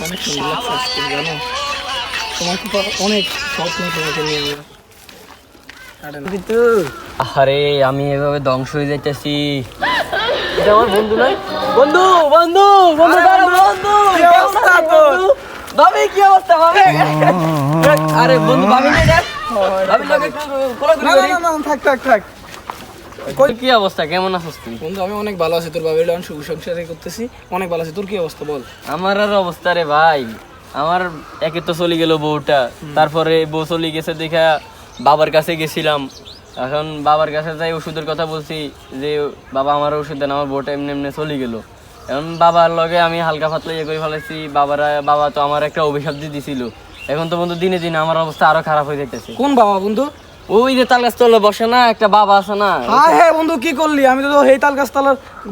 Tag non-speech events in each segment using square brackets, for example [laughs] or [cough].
অনেক সুন্দর লাগছে আজকে, জানো তোমাকে তো অনেক স্বপ্ন তোমাকে নিয়ে আমার। কিন্তু আরে আমি এভাবে ধ্বংস হয়ে যাইতেছি এটা আমার বন্ধু নয় বন্ধু বন্ধু বন্ধু বন্ধু অবস্থা তোর? ভাবি কি অবস্থা ভাবি আরে বন্ধু ভাবি নেই ভাবি লোকে একটু কোলাকুলি না, করি। না, না, না, থাক থাক থাক কি অবস্থা? কেমন আছিস তুই? বন্ধু আমি অনেক ভালো আছি। তোর সুখ সংসারে করতেছি। অনেক ভালো আছি। তোর কি অবস্থা বল? আমার আর অবস্থা রে ভাই। আমার একে তো চলে গেল বউটা। তারপরে বউ চলে গেছে দেখা বাবার কাছে গেছিলাম। এখন বাবার কাছে যাই ওষুধের কথা বলছি যে বাবা আমার ওষুধ দেন আমার বউটা এমনি এমনি চলে গেল। এখন বাবার লগে আমি হালকা পাতলা ইয়ে করে ফেলেছি। বাবারা বাবা তো আমার একটা অভিশাপ দিয়ে দিছিল। এখন তো বন্ধু দিনে দিনে আমার অবস্থা আরও খারাপ হয়ে যাইতেছে। কোন বাবা বন্ধু? ওই যে তাল বসে না একটা বাবা আছে না। হাই হ্যাঁ বন্ধু কি করলি? আমি তো হেই তাল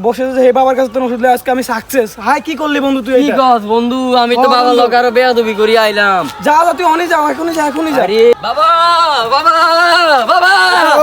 বসে যে হে বাবার কাছে তো ওষুধ আজকে আমি সাকসেস হাই কি করলি বন্ধু তুই কি? গছ বন্ধু আমি তো। লোক আরও বেয়াদবি করি আইলাম। যা যা তুই অনেক যা এখনই যা এখনই যা। আরে বাবা বাবা বাবা।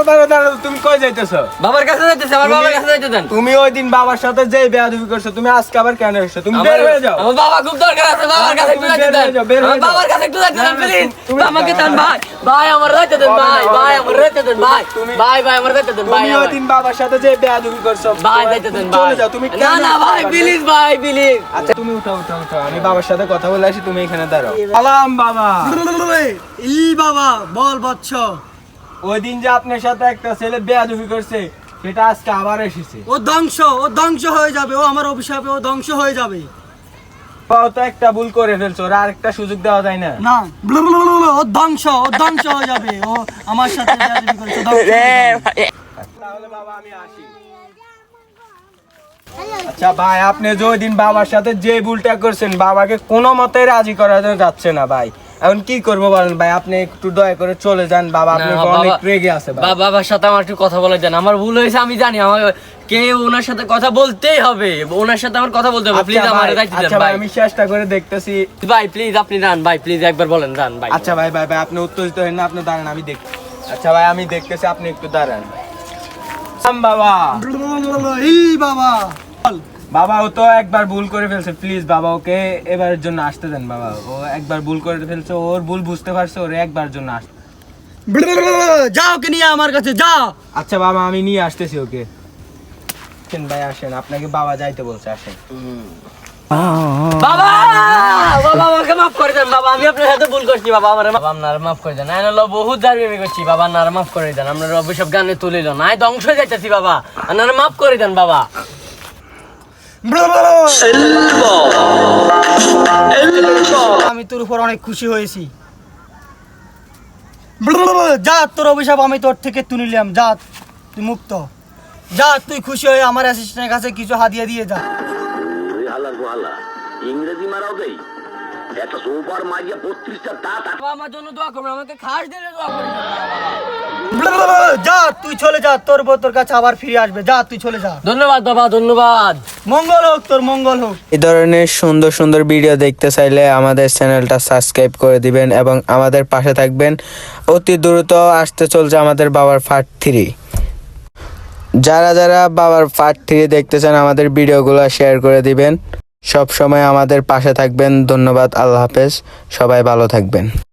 দাঁড়াও, দাঁড়াও, তুমি কই যাইতেছো? বাবার কাছে যাইতেছে আমার বাবার কাছে যাইতে দেন। তুমি ওই দিন বাবার সাথে যে বেয়াদবি করছ তুমি আজকে আবার কেন এসছো? তুমি বের হয়ে যাও। আমার বাবা খুব দরকার আছে বাবার কাছে একটু যাইতে দেন। হয়ে হয়ে। বাবার কাছে একটু যাইতে দেন প্লিজ আমাকে দেন ভাই। ভাই আমার দেন ভাই ভাই আমার দেন ভাই। ভাই ভাই আমার দেন ভাই তুমি ওই দিন বাবার সাথে যে বেয়াদবি করছ ভাই দেন ভাই। চলে যাও তুমি না না ভাই প্লিজ ভাই? প্লিজ আচ্ছা তুমি উঠো উঠো উঠো আমি বাবার সাথে কথা বলে আসি তুমি এখানে দাঁড়াও। সালাম বাবা। ই বাবা বল বচ্চ ওই দিন যে আপনার সাথে একটা ছেলে বেয়াদবি করছে সেটা আজকে আবার এসেছে। ও ধ্বংস ও ধ্বংস হয়ে যাবে ও আমার অভিশাপে ও ধ্বংস হয়ে যাবে। ও তো একটা ভুল করে ফেলছো আর একটা সুযোগ দেওয়া যায় না। না। ও ধ্বংস ও ধ্বংস হয়ে যাবে ও আমার সাথে। [laughs] তাহলে বাবা আমি আসি। আচ্ছা ভাই আপনি যে দিন বাবার সাথে যে ভুলটা করছেন বাবাকে কোনো মতে রাজি করা যাচ্ছে না ভাই। এখন কি করব বলেন ভাই আপনি একটু দয়া করে চলে যান বাবা আপনি অনেক রেগে আছে ভাই। বা- বাবার সাথে আমার একটু কথা বলে যান। আমার ভুল হয়েছে আমি জানি আমার কে ওনার সাথে কথা বলতেই হবে? ওনার সাথে আমার কথা বলতে হবে। আচ্ছা প্লিজ আমার ভাই, দেন আচ্ছা ভাই আমি চেষ্টা করে দেখতেছি। ভাই প্লিজ আপনি যান ভাই প্লিজ একবার বলেন যান ভাই। আচ্ছা ভাই ভাই ভাই আপনি উত্তেজিত হেন না আপনি দাঁড়ান আমি দেখ আচ্ছা ভাই আমি দেখতেছি আপনি একটু দাঁড়ান। সাম বাবা। ই বাবা। বাবা ও তো একবার ভুল করে ফেলছে প্লিজ বাবা ওকে এবারের জন্য আসতে দেন বাবা। ও একবার ভুল করে ফেলছে ওর ভুল বুঝতে পারছে ওর একবার জন্য আসতে যাও কে নিয়ে আমার কাছে যা আচ্ছা বাবা আমি নিয়ে আসতেছি ওকে। আসেন ভাই আসেন। আপনাকে বাবা যাইতে বলছে আসেন। বাবা! বাবা আমাকে মাফ করে দেন বাবা। আমি আপনার সাথে ভুল করছি বাবা আমার বাবা আপনার মাফ করে দেন। আইন বহুত দাঁড়িয়ে করছি বাবা আপনার মাফ করে দেন। আপনার অভিশাপ গানে তুলিল না আয় ধ্বংস হয়ে যাইতেছি বাবা। আপনার মাফ করে দেন বাবা। আমি তোর উপর অনেক খুশি হয়েছি। যা তোর অভিশাপ আমি তোর থেকে তুলে নিলাম। যা তুই মুক্ত। যা তুই খুশি হয়ে আমার অ্যাসিস্ট্যান্টের কাছে কিছু হাদিয়া দিয়ে যা। তুই হালার গোহালা ইংরেজি মারাও দেই? একটা সুপার মাইয়া বত্রিশটা দাঁত বাবা আমার জন্য দোয়া করবেন আমাকে খাস দিলে দোয়া করবেন। যা তুই চলে যা তোর বউ তোর কাছে আবার ফিরে আসবে। যা তুই চলে যা। ধন্যবাদ বাবা ধন্যবাদ। মঙ্গল হোক তোর মঙ্গল হোক। এই ধরনের সুন্দর সুন্দর ভিডিও দেখতে চাইলে আমাদের চ্যানেলটা সাবস্ক্রাইব করে দিবেন এবং আমাদের পাশে থাকবেন। অতি দ্রুত আসতে চলছে আমাদের বাবার ফার্ট থ্রি যারা যারা বাবার পার্ট থেকে দেখতে চান আমাদের ভিডিওগুলো শেয়ার করে দিবেন। সব সময় আমাদের পাশে থাকবেন। ধন্যবাদ। আল্লাহ হাফেজ। সবাই ভালো থাকবেন।